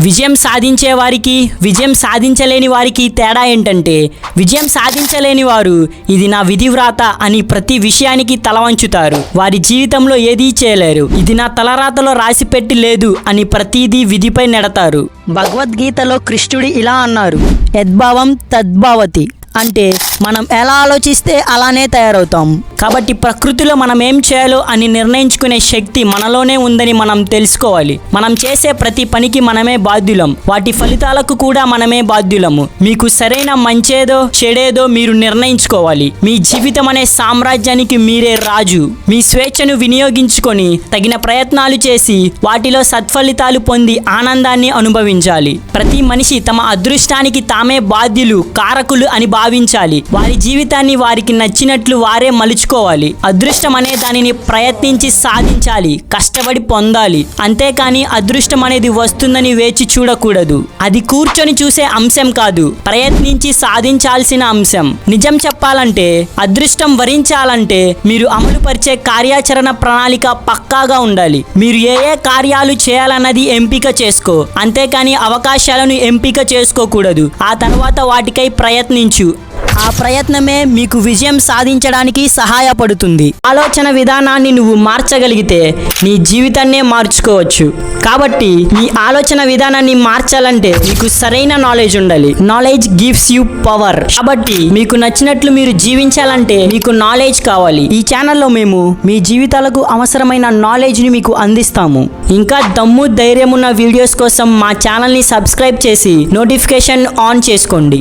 విజయం సాధించే వారికి విజయం సాధించలేని వారికి తేడా ఏంటంటే విజయం సాధించలేని వారు ఇది నా విధి వ్రాత అని ప్రతి విషయానికి తల వంచుతారు వారి జీవితంలో ఏదీ చేయలేరు. ఇది నా తలరాతలో రాసిపెట్టి లేదు అని ప్రతిదీ విధిపై నెడతారు. భగవద్గీతలో కృష్ణుడు ఇలా అన్నారు యద్భావం తద్భావతి. అంటే మనం ఎలా ఆలోచిస్తే అలానే తయారవుతాం. కాబట్టి ప్రకృతిలో మనం ఏం చేయాలో అని నిర్ణయించుకునే శక్తి మనలోనే ఉందని మనం తెలుసుకోవాలి. మనం చేసే ప్రతి పనికి మనమే బాధ్యులం. వాటి ఫలితాలకు కూడా మనమే బాధ్యులము. మీకు సరైన మంచేదో చెడేదో మీరు నిర్ణయించుకోవాలి. మీ జీవితం అనే సామ్రాజ్యానికి మీరే రాజు. మీ స్వేచ్ఛను వినియోగించుకొని తగిన ప్రయత్నాలు చేసి వాటిలో సత్ఫలితాలు పొంది ఆనందాన్ని అనుభవించాలి. ప్రతి మనిషి తమ అదృష్టానికి తామే బాధ్యులు కారకులు అని భావించాలి. వారి జీవితాన్ని వారికి నచ్చినట్లు వారే మలుచు మలుచుకోవాలి అదృష్టం అనే దానిని ప్రయత్నించి సాధించాలి. కష్టపడి పొందాలి. అంతేకాని అదృష్టం అనేది వస్తుందని వేచి చూడకూడదు. అది కూర్చొని చూసే అంశం కాదు. ప్రయత్నించి సాధించాల్సిన అంశం. నిజం చెప్పాలంటే అదృష్టం వరించాలంటే మీరు అమలు పరిచే కార్యాచరణ ప్రణాళిక పక్కాగా ఉండాలి. మీరు ఏ ఏ కార్యాలు చేయాలన్నది ఎంపిక చేసుకో. అంతేకాని అవకాశాలను ఎంపిక చేసుకోకూడదు. ఆ తర్వాత వాటికై ప్రయత్నించు. ఆ ప్రయత్నమే మీకు విజయం సాధించడానికి సహాయపడుతుంది. ఆలోచన విధానాన్ని నువ్వు మార్చగలిగితే నీ జీవితాన్నే మార్చుకోవచ్చు. కాబట్టి నీ ఆలోచన విధానాన్ని మార్చాలంటే మీకు సరైన నాలెడ్జ్ ఉండాలి. నాలెడ్జ్ గివ్స్ యూ పవర్ కాబట్టి మీకు నచ్చినట్లు మీరు జీవించాలంటే మీకు నాలెడ్జ్ కావాలి. ఈ ఛానల్లో మేము మీ జీవితాలకు అవసరమైన నాలెడ్జ్ని మీకు అందిస్తాము. ఇంకా దమ్ము ధైర్యం ఉన్న వీడియోస్ కోసం మా ఛానల్ని సబ్స్క్రైబ్ చేసి నోటిఫికేషన్ ఆన్ చేసుకోండి.